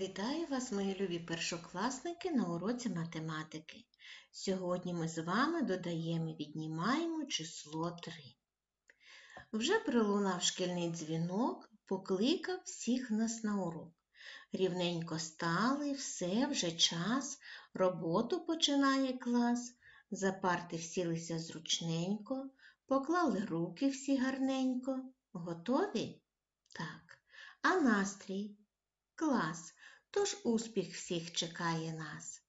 Вітаю вас, мої любі першокласники, на уроці математики. Сьогодні ми з вами додаємо і віднімаємо число 3. Вже пролунав шкільний дзвінок, покликав всіх нас на урок. Рівненько стали, все вже час, роботу починає клас. За парти всілися зручненько, поклали руки всі гарненько. Готові? Так. А настрій? Клас! Тож успіх всіх чекає нас.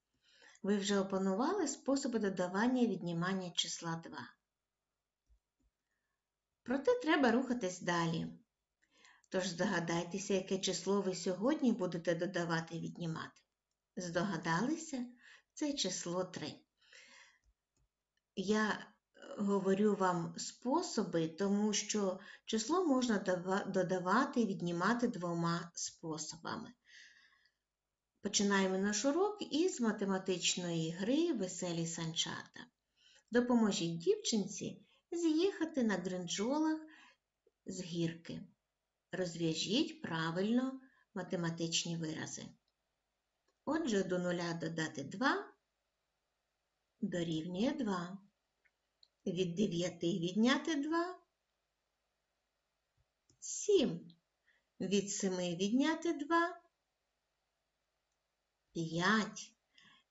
Ви вже опанували способи додавання і віднімання числа 2. Проте треба рухатись далі. Тож здогадайтеся, яке число ви сьогодні будете додавати і віднімати. Здогадалися? Це число 3. Я говорю вам способи, тому що число можна додавати і віднімати двома способами. Починаємо наш урок із математичної гри Веселі санчата. Допоможіть дівчинці з'їхати на гринджолах з гірки. Розв'яжіть правильно математичні вирази. Отже, до нуля додати 2 дорівнює 2. Від 9 відняти 2 7. Від 7 відняти 2 5.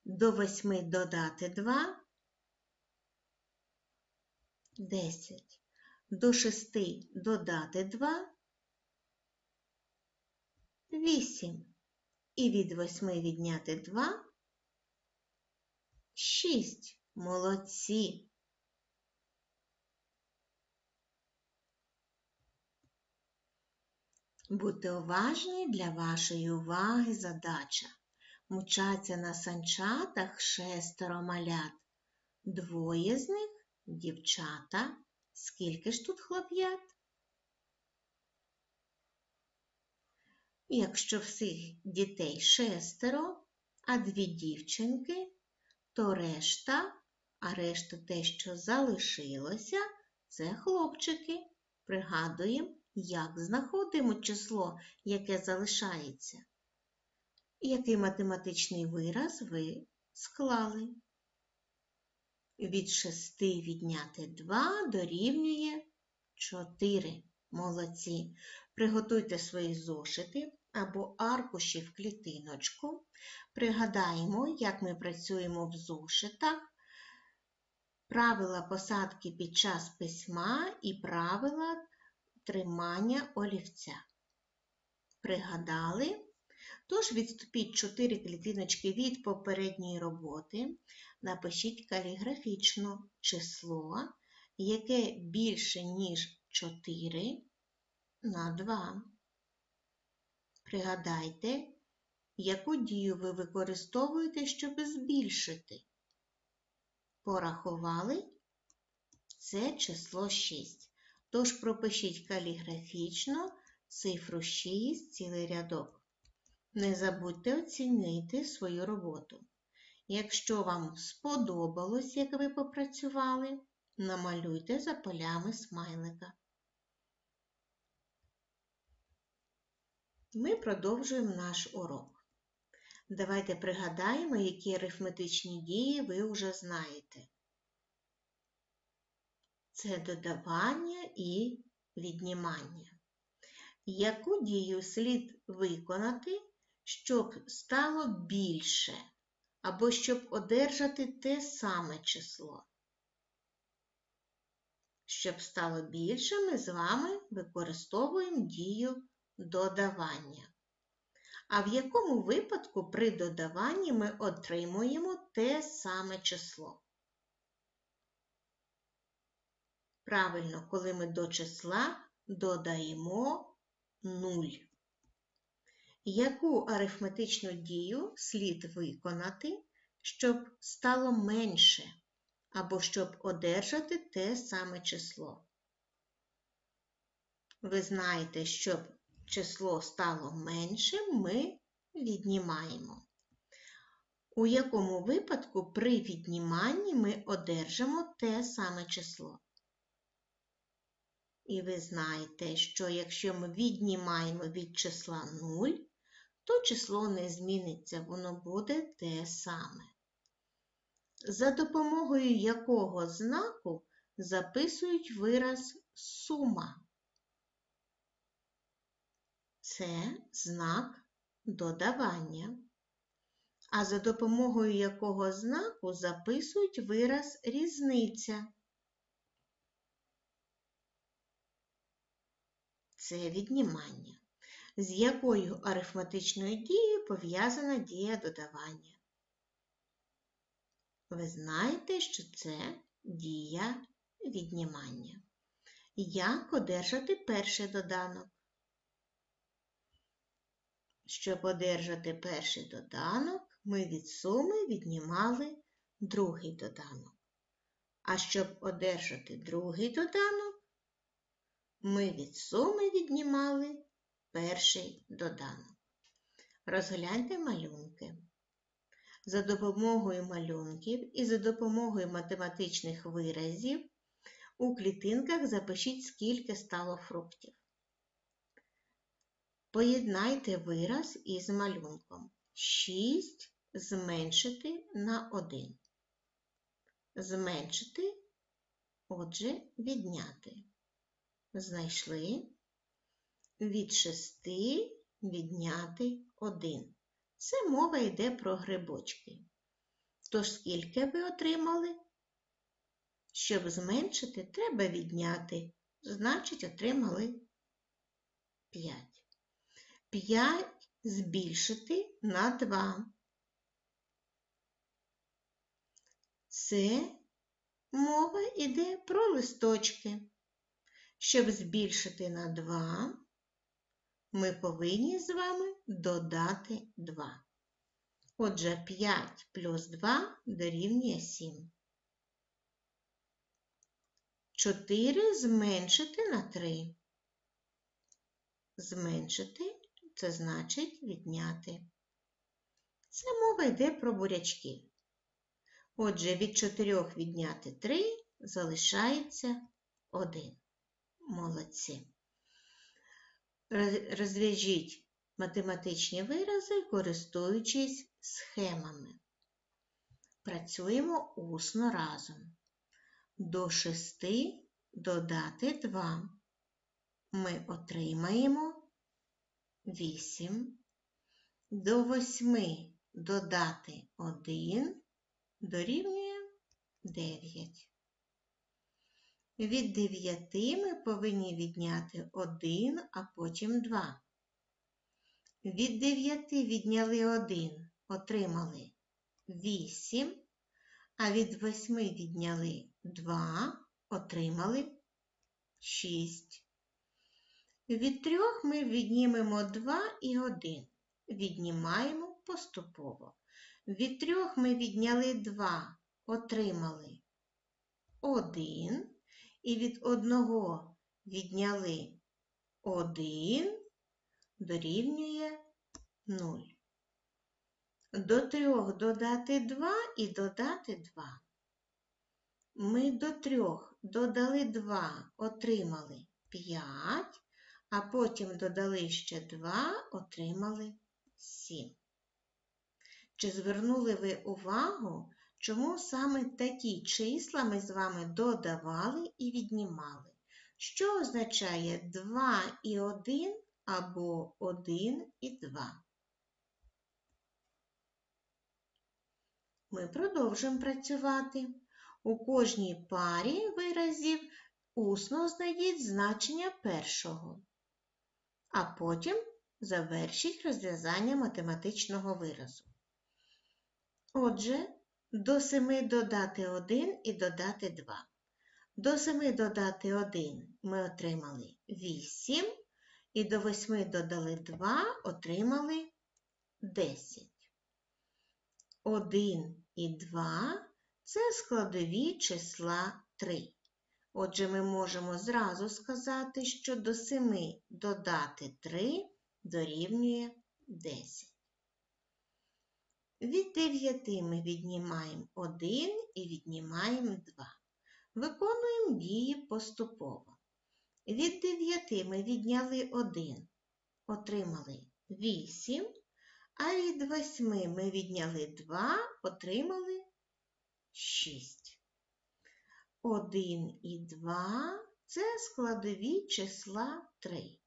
До 8 додати 2 10. До 6 додати 2 8. І від 8 відняти 2 6. Молодці. Будьте уважні для вашої уваги задача. Мчаться на санчатах шестеро малят. Двоє з них дівчата. Скільки ж тут хлоп'ят? Якщо всіх дітей шестеро, а дві дівчинки, то решта, а решта те, що залишилося, це хлопчики. Пригадуємо, як знаходимо число, яке залишається. Який математичний вираз ви склали? Від 6 відняти 2 дорівнює 4. Молодці. Приготуйте свої зошити або аркуші в клітиночку. Пригадаємо, як ми працюємо в зошитах, правила посадки під час письма і правила тримання олівця. Пригадали? Тож відступіть 4 клітиночки від попередньої роботи, напишіть каліграфічно число, яке більше, ніж 4 на 2. Пригадайте, яку дію ви використовуєте, щоб збільшити. Порахували це число 6. Тож пропишіть каліграфічно цифру 6 цілий рядок. Не забудьте оцінити свою роботу. Якщо вам сподобалось, як ви попрацювали, намалюйте за полями смайлика. Ми продовжуємо наш урок. Давайте пригадаємо, які арифметичні дії ви вже знаєте. Це додавання і віднімання. Яку дію слід виконати, щоб стало більше, або щоб одержати те саме число? Щоб стало більше, ми з вами використовуємо дію додавання. А в якому випадку при додаванні ми отримуємо те саме число? Правильно, коли ми до числа додаємо 0. Яку арифметичну дію слід виконати, щоб стало менше, або щоб одержати те саме число? Ви знаєте, щоб число стало меншим, ми віднімаємо. У якому випадку при відніманні ми одержимо те саме число? І ви знаєте, що якщо ми віднімаємо від числа 0, то число не зміниться, воно буде те саме. За допомогою якого знаку записують вираз сума? Це знак додавання. А за допомогою якого знаку записують вираз різниця? Це віднімання. З якою арифметичною дією пов'язана дія додавання? Ви знаєте, що це дія віднімання. Як одержати перший доданок? Щоб одержати перший доданок, ми від суми віднімали другий доданок. А щоб одержати другий доданок, ми від суми віднімали перший доданок. Розгляньте малюнки. За допомогою малюнків і за допомогою математичних виразів у клітинках запишіть, скільки стало фруктів. Поєднайте вираз із малюнком. 6 зменшити на 1. Зменшити, отже, відняти. Знайшли від 6 відняти 1. Це мова йде про грибочки. Тож скільки ви отримали? Щоб зменшити, треба відняти. Значить, отримали 5. 5 збільшити на 2. Це мова йде про листочки. Щоб збільшити на 2, ми повинні з вами додати 2. Отже, 5 плюс 2 дорівнює 7. 4 зменшити на 3. Зменшити це значить відняти. Це мова йде про бурячки. Отже, від 4 відняти 3 залишається 1. Молодці. Розв'яжіть математичні вирази, користуючись схемами. Працюємо усно разом. До 6 додати 2. Ми отримаємо 8. До 8 додати 1 дорівнює 9. Від 9 ми повинні відняти 1, а потім 2. Від 9 відняли 1, отримали 8, а від 8 відняли 2, отримали 6. Від 3 ми віднімемо 2 і 1. Віднімаємо поступово. Від 3 ми відняли 2, отримали 1 і від одного відняли 1 дорівнює 0. До 3 додати 2 і додати 2. Ми до 3 додали 2, отримали 5, а потім додали ще 2, отримали 7. Чи звернули ви увагу, Чому саме такі числа ми з вами додавали і віднімали? Що означає 2 і 1 або 1 і 2? Ми продовжуємо працювати. У кожній парі виразів усно знайдіть значення першого, а потім завершіть розв'язання математичного виразу. Отже, до 7 додати 1 і додати 2. До 7 додати 1 ми отримали 8, і до 8 додали 2, отримали 10. 1 і 2 це складові числа 3. Отже, ми можемо зразу сказати, що до 7 додати 3 дорівнює 10. Від 9 ми віднімаємо 1 і віднімаємо 2. Виконуємо дії поступово. Від 9 ми відняли 1, отримали 8, А від 8 ми відняли 2, отримали 6. 1 і 2 це складові числа 3.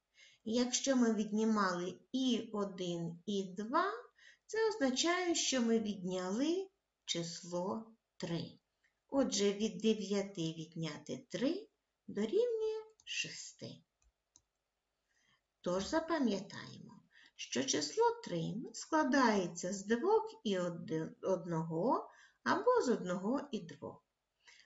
Якщо ми віднімали і 1, і 2, це означає, що ми відняли число 3. Отже, від 9 відняти 3 дорівнює 6. Тож запам'ятаємо, що число 3 складається з 2 і 1 або з 1 і 2.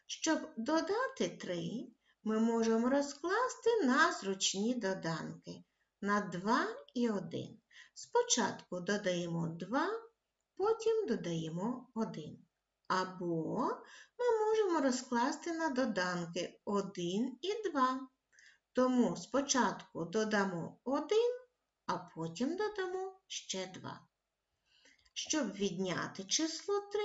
Щоб додати 3, ми можемо розкласти на зручні доданки на 2 і 1. Спочатку додаємо 2, потім додаємо 1. Або ми можемо розкласти на доданки 1 і 2. Тому спочатку додамо 1, а потім додамо ще 2. Щоб відняти число 3,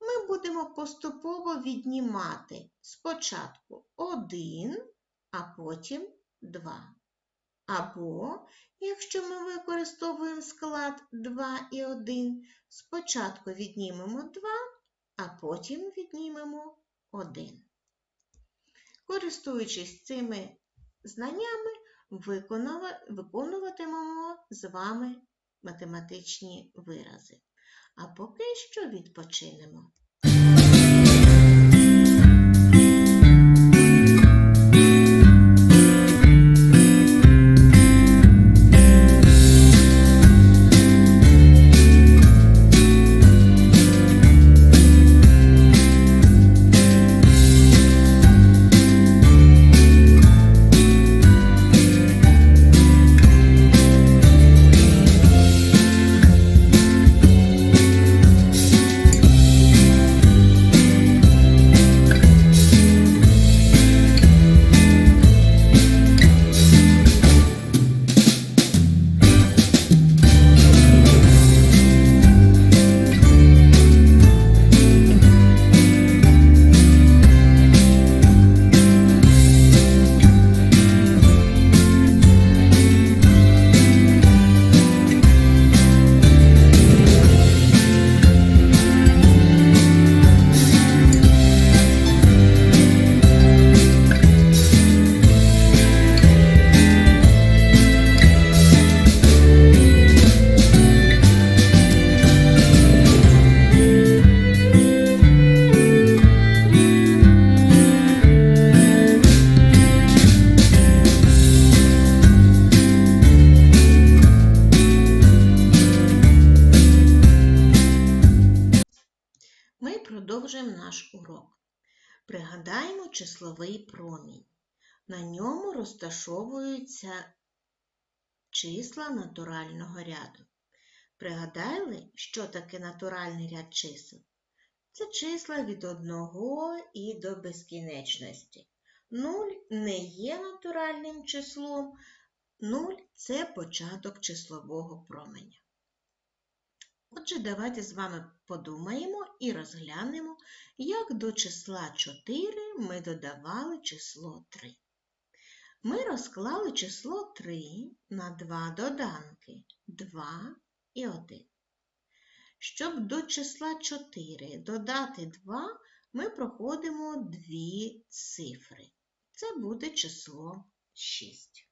ми будемо поступово віднімати спочатку 1, а потім 2. Або, якщо ми використовуємо склад 2 і 1, спочатку віднімемо 2, а потім віднімемо 1. Користуючись цими знаннями, виконуватимемо з вами математичні вирази. А поки що відпочинемо. Розташовуються числа натурального ряду. Пригадали, що таке натуральний ряд чисел? Це числа від 1 і до безкінечності. 0 не є натуральним числом, 0 це початок числового променя. Отже, давайте з вами подумаємо і розглянемо, як до числа 4 ми додавали число 3. Ми розклали число 3 на два доданки 2 і 1. Щоб до числа 4 додати 2, ми проходимо дві цифри. Це буде число 6.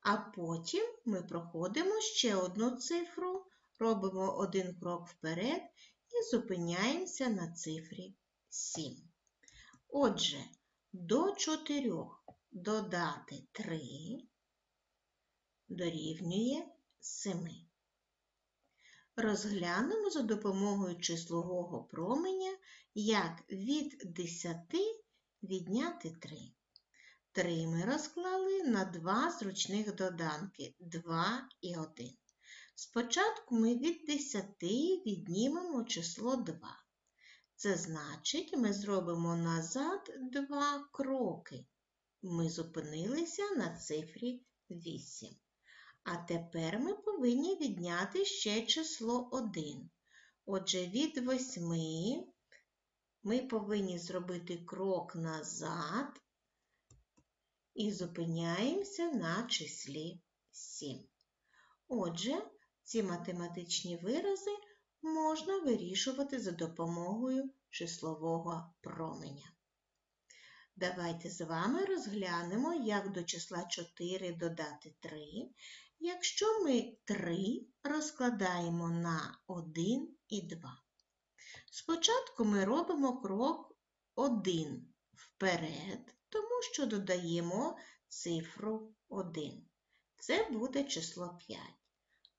А потім ми проходимо ще одну цифру, робимо один крок вперед і зупиняємося на цифрі 7. Отже, до 4 додати 3 дорівнює 7. Розглянемо за допомогою числового променя, як від 10 відняти 3. 3 ми розклали на два зручних доданки 2 і 1. Спочатку ми від 10 віднімемо число 2. Це значить, ми зробимо назад 2 кроки. Ми зупинилися на цифрі 8. А тепер ми повинні відняти ще число 1. Отже, від 8 ми повинні зробити крок назад і зупиняємося на числі 7. Отже, Ці математичні вирази можна вирішувати за допомогою числового променя. Давайте з вами розглянемо, як до числа 4 додати 3, якщо ми 3 розкладаємо на 1 і 2. Спочатку ми робимо крок 1 вперед, тому що додаємо цифру 1. Це буде число 5.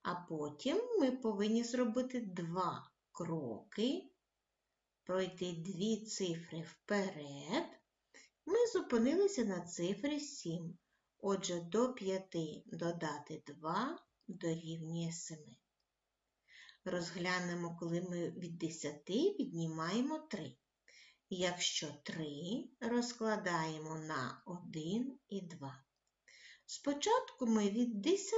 А потім ми повинні зробити два кроки, пройти дві цифри вперед. Ми зупинилися на цифрі 7. Отже, до 5 додати 2 дорівнює 7. Розглянемо, коли ми від 10 віднімаємо 3. Якщо 3 розкладаємо на 1 і 2. Спочатку ми від 10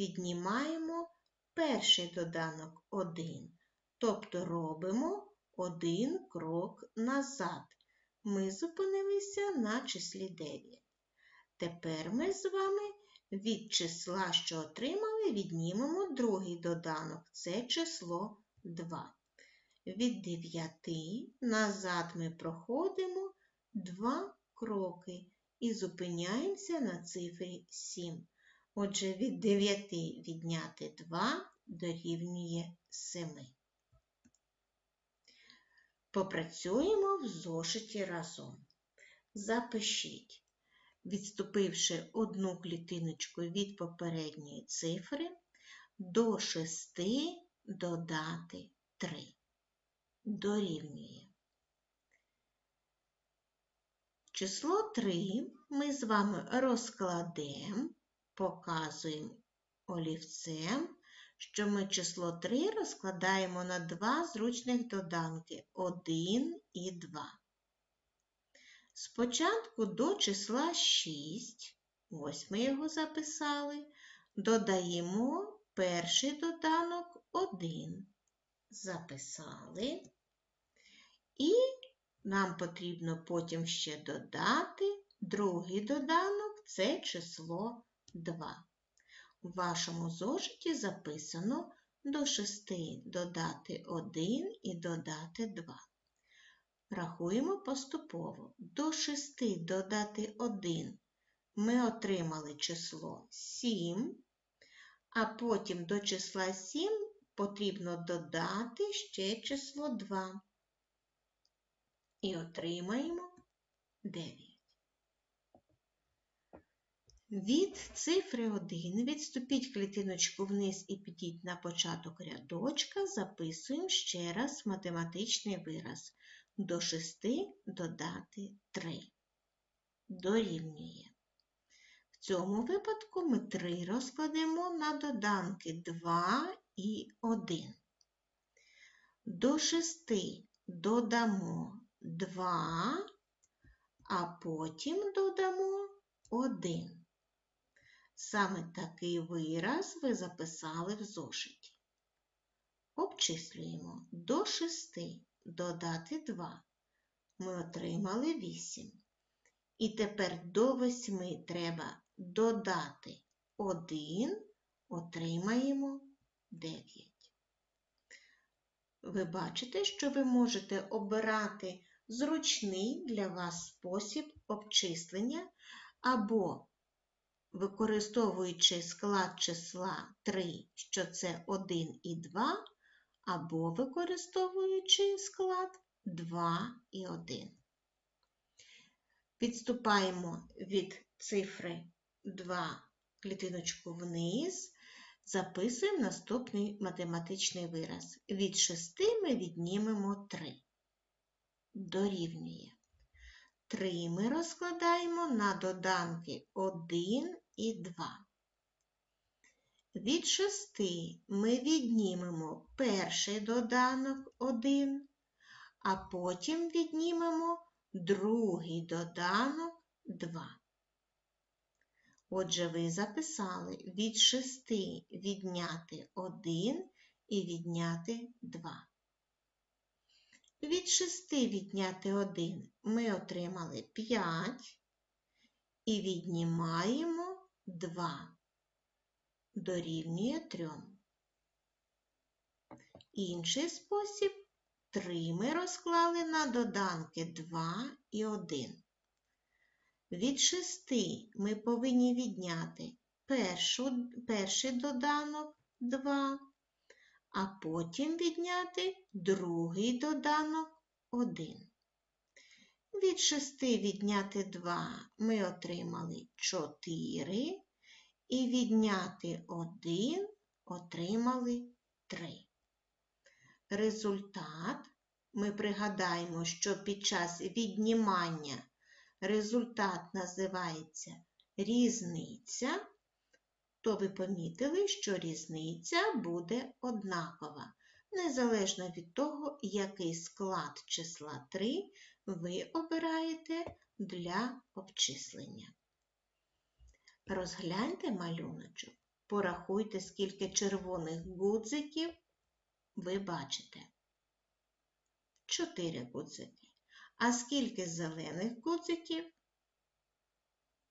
віднімаємо перший доданок 1, тобто робимо один крок назад. Ми зупинилися на числі 9. Тепер ми з вами від числа, що отримали, віднімемо другий доданок це число 2. Від 9 назад ми проходимо 2 кроки і зупиняємося на цифрі 7. Отже, від 9 відняти 2 дорівнює 7. Попрацюємо в зошиті разом. Запишіть, відступивши одну клітиночку від попередньої цифри, до 6 додати 3. Дорівнює. Число 3 ми з вами розкладемо, показуємо олівцем, що ми число 3 розкладаємо на два зручних доданки 1 і 2. Спочатку до числа 6, ось ми його записали, додаємо перший доданок 1. Записали. І нам потрібно потім ще додати другий доданок це число 2. У вашому зошиті записано до 6 додати 1 і додати 2. Рахуємо поступово. До 6 додати 1 ми отримали число 7, а потім до числа 7 потрібно додати ще число 2 і отримаємо 9. Від цифри 1 відступіть клітиночку вниз і підіть на початок рядочка, записуємо ще раз математичний вираз. До 6 додати 3. Дорівнює. В цьому випадку ми 3 розкладемо на доданки 2 і 1. До 6 додамо 2, а потім додамо 1. Саме такий вираз ви записали в зошиті. Обчислюємо до 6 додати 2. Ми отримали 8. І тепер до 8 треба додати 1, отримаємо 9. Ви бачите, що ви можете обирати зручний для вас спосіб обчислення або використовуючи склад числа 3, що це 1 і 2, або використовуючи склад 2 і 1. Відступаємо від цифри 2 клітиночку вниз, записуємо наступний математичний вираз. Від 6 ми віднімемо 3. Дорівнює. 3 ми розкладаємо на доданки 1 і 2. Від 6 ми віднімемо перший доданок 1, а потім віднімемо другий доданок 2. Отже, ви записали від 6 відняти 1 і відняти 2. Від 6 відняти 1 ми отримали 5 і віднімаємо 2. дорівнює 3. Інший спосіб 3 ми розклали на доданки 2 і 1. Від 6 ми повинні відняти першу, перший доданок 2, а потім відняти другий доданок 1. Від 6 відняти 2 ми отримали 4 і відняти 1 отримали 3. Результат. Ми пригадаємо, що під час віднімання результат називається різниця, то ви помітили, що різниця буде однакова, незалежно від того, який склад числа 3 ви обираєте для обчислення. Розгляньте малюночок, порахуйте, скільки червоних гудзиків ви бачите. Чотири гудзики. А скільки зелених гудзиків?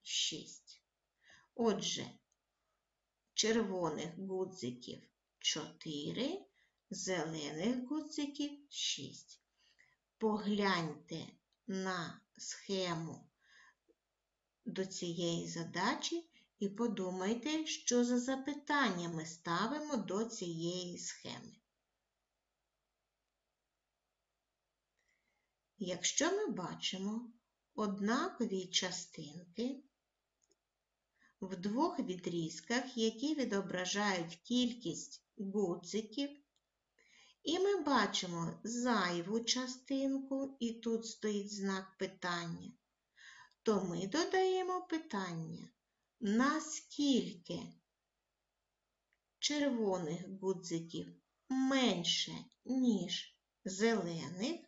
Шість. Отже, червоних гудзиків 4, зелених гудзиків 6. Погляньте на схему до цієї задачі і подумайте, що за запитання ми ставимо до цієї схеми. Якщо ми бачимо однакові частинки в двох відрізках, які відображають кількість гудзиків, і ми бачимо зайву частинку, і тут стоїть знак питання, то ми додаємо питання, наскільки червоних гудзиків менше, ніж зелених,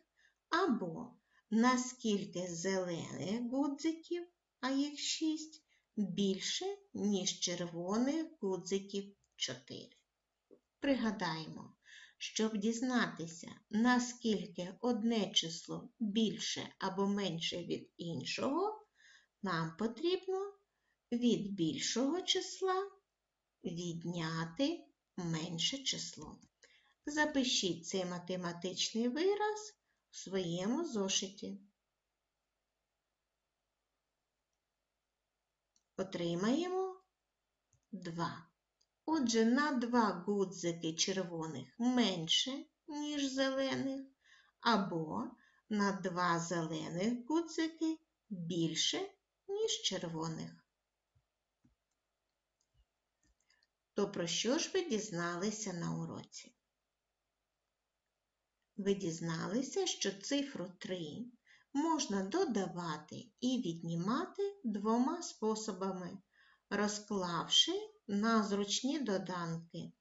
або наскільки зелених гудзиків, а їх 6, більше, ніж червоних гудзиків 4. Пригадаємо, щоб дізнатися, наскільки одне число більше або менше від іншого, нам потрібно від більшого числа відняти менше число. Запишіть цей математичний вираз в своєму зошиті. Отримаємо 2. Отже, на 2 гудзики червоних менше, ніж зелених, або на 2 зелених гудзики більше, ніж червоних. То про що ж ви дізналися на уроці? Ви дізналися, що цифру 3 можна додавати і віднімати двома способами, розклавши на зручні доданки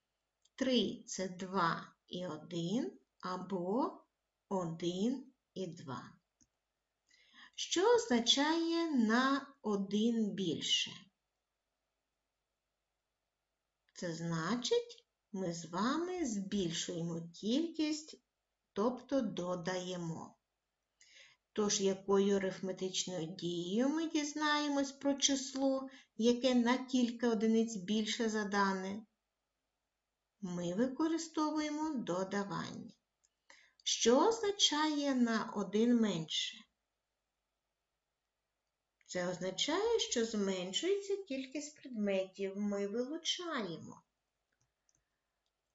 3 це 2 і 1 або 1 і 2. Що означає на 1 більше? Це значить, ми з вами збільшуємо кількість, тобто додаємо. Тож, якою арифметичною дією ми дізнаємось про число, яке на кілька одиниць більше за дане? Ми використовуємо додавання. Що означає на один менше? Це означає, що зменшується кількість предметів, ми вилучаємо.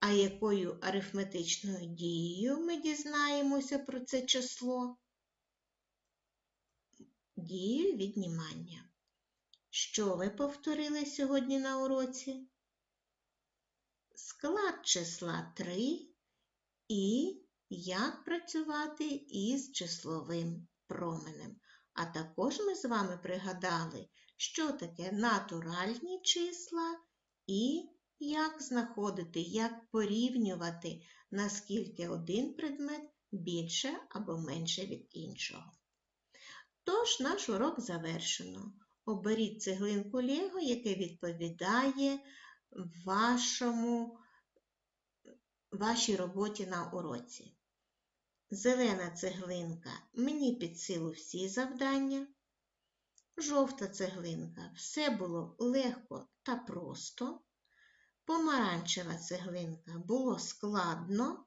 А якою арифметичною дією ми дізнаємося про це число? Дію віднімання. Що ви повторили сьогодні на уроці? Склад числа 3 і як працювати із числовим променем. А також ми з вами пригадали, що таке натуральні числа і як знаходити, як порівнювати, наскільки один предмет більше або менше від іншого. Тож наш урок завершено. Оберіть цеглинку Лего, яке відповідає вашому, вашій роботі на уроці. Зелена цеглинка мені під силу всі завдання. Жовта цеглинка все було легко та просто. помаранчева цеглинка було складно,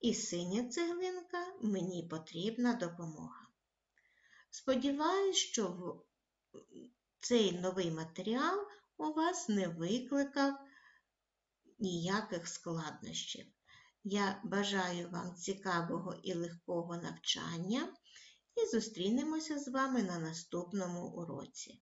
і синя цеглинка мені потрібна допомога. Сподіваюсь, що цей новий матеріал у вас не викликав ніяких складнощів. Я бажаю вам цікавого і легкого навчання і зустрінемося з вами на наступному уроці.